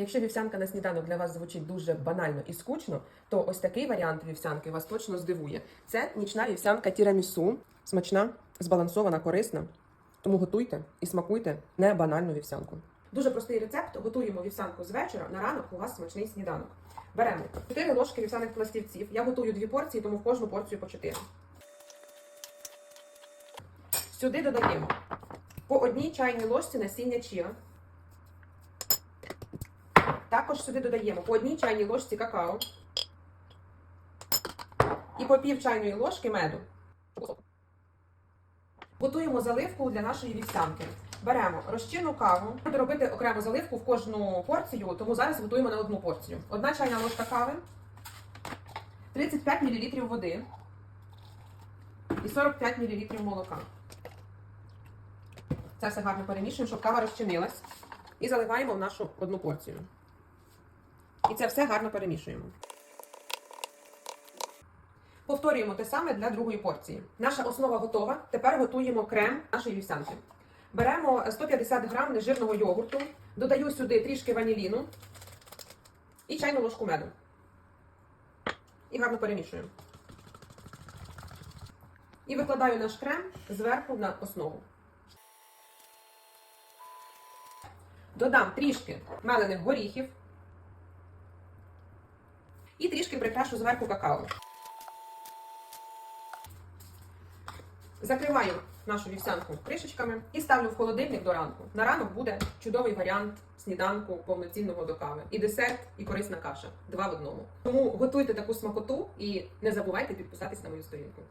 Якщо вівсянка на сніданок для вас звучить дуже банально і скучно, то ось такий варіант вівсянки вас точно здивує. Це нічна вівсянка тірамісу, смачна, збалансована, корисна. Тому готуйте і смакуйте не банальну вівсянку. Дуже простий рецепт. Готуємо вівсянку з вечора. На ранок у вас смачний сніданок. Беремо 4 ложки вівсяних пластівців. Я готую дві порції, тому в кожну порцію по 4. Сюди додаємо по одній чайній ложці насіння чіа. Також сюди додаємо по одній чайній ложці какао і по пів чайної ложки меду. Готуємо заливку для нашої вівсянки. Беремо розчинну каву. Буду робити окрему заливку в кожну порцію, тому зараз готуємо на одну порцію. Одна чайна ложка кави, 35 мл води і 45 мл молока. Це все гарно перемішуємо, щоб кава розчинилась. І заливаємо в нашу одну порцію. І це все гарно перемішуємо. Повторюємо те саме для другої порції. Наша основа готова. Тепер готуємо крем нашої вівсянки. Беремо 150 грам нежирного йогурту, додаю сюди трішки ваніліну і чайну ложку меду. І гарно перемішуємо. І викладаю наш крем зверху на основу. Додам трішки мелених горіхів і трішки прикрашу зверху какао. Закриваю нашу вівсянку кришечками і ставлю в холодильник до ранку. На ранок буде чудовий варіант сніданку повноцінного до кави. І десерт, і корисна каша. Два в одному. Тому готуйте таку смакоту і не забувайте підписатись на мою сторінку.